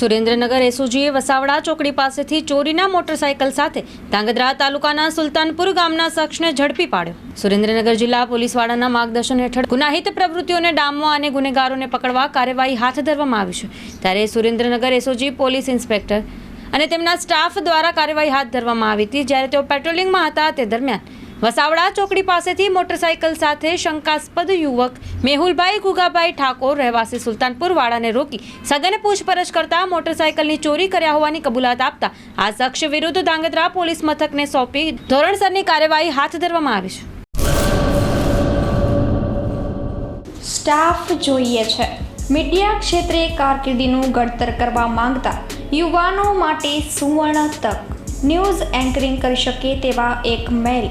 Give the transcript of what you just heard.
સુરેન્દ્રનગર એસઓજીએ વસાવડા ચોકડી પાસેથી ચોરીના મોટરસાયકલ સાથે ધાંગધ્રા તાલુકાના સુલતાનપુર ગામના શખ્સને ઝડપી પાડ્યો. સુરેન્દ્રનગર જિલ્લા પોલીસવાળાના માર્ગદર્શન હેઠળ ગુનાહિત પ્રવૃત્તિઓને ડામવા અને ગુનેગારોને પકડવા કાર્યવાહી હાથ ધરવામાં આવી છે. ત્યારે સુરેન્દ્રનગર એસઓજી પોલીસ ઇન્સ્પેક્ટર અને તેમના સ્ટાફ દ્વારા કાર્યવાહી હાથ ધરવામાં આવી હતી. જ્યારે તેઓ પેટ્રોલિંગમાં હતા તે દરમિયાન વસાવડા ચોકડી પાસેથી મોટરસાયકલ સાથે શંકાસ્પદ યુવક મેહુલભાઈ ગુગાભાઈ ઠાકોર રહેવાસી સુલતાનપુર વાળાને રોકી સઘન પૂછપરછ કરતા મોટરસાયકલની ચોરી કર્યા હોવાની કબૂલાત આપતા આ શખ્સ વિરુદ્ધ ધાંગધ્રા પોલીસ મથકને સોંપી ધોરણસરની કાર્યવાહી હાથ ધરવામાં આવી છે. સ્ટાફ જોઈએ છે. મીડિયા ક્ષેત્રે કારકિર્દીનું ઘડતર કરવા માંગતા યુવાનો માટે સુવર્ણ તક. ન્યૂઝ એન્કરિંગ કરી શકે તેવા એક મેલ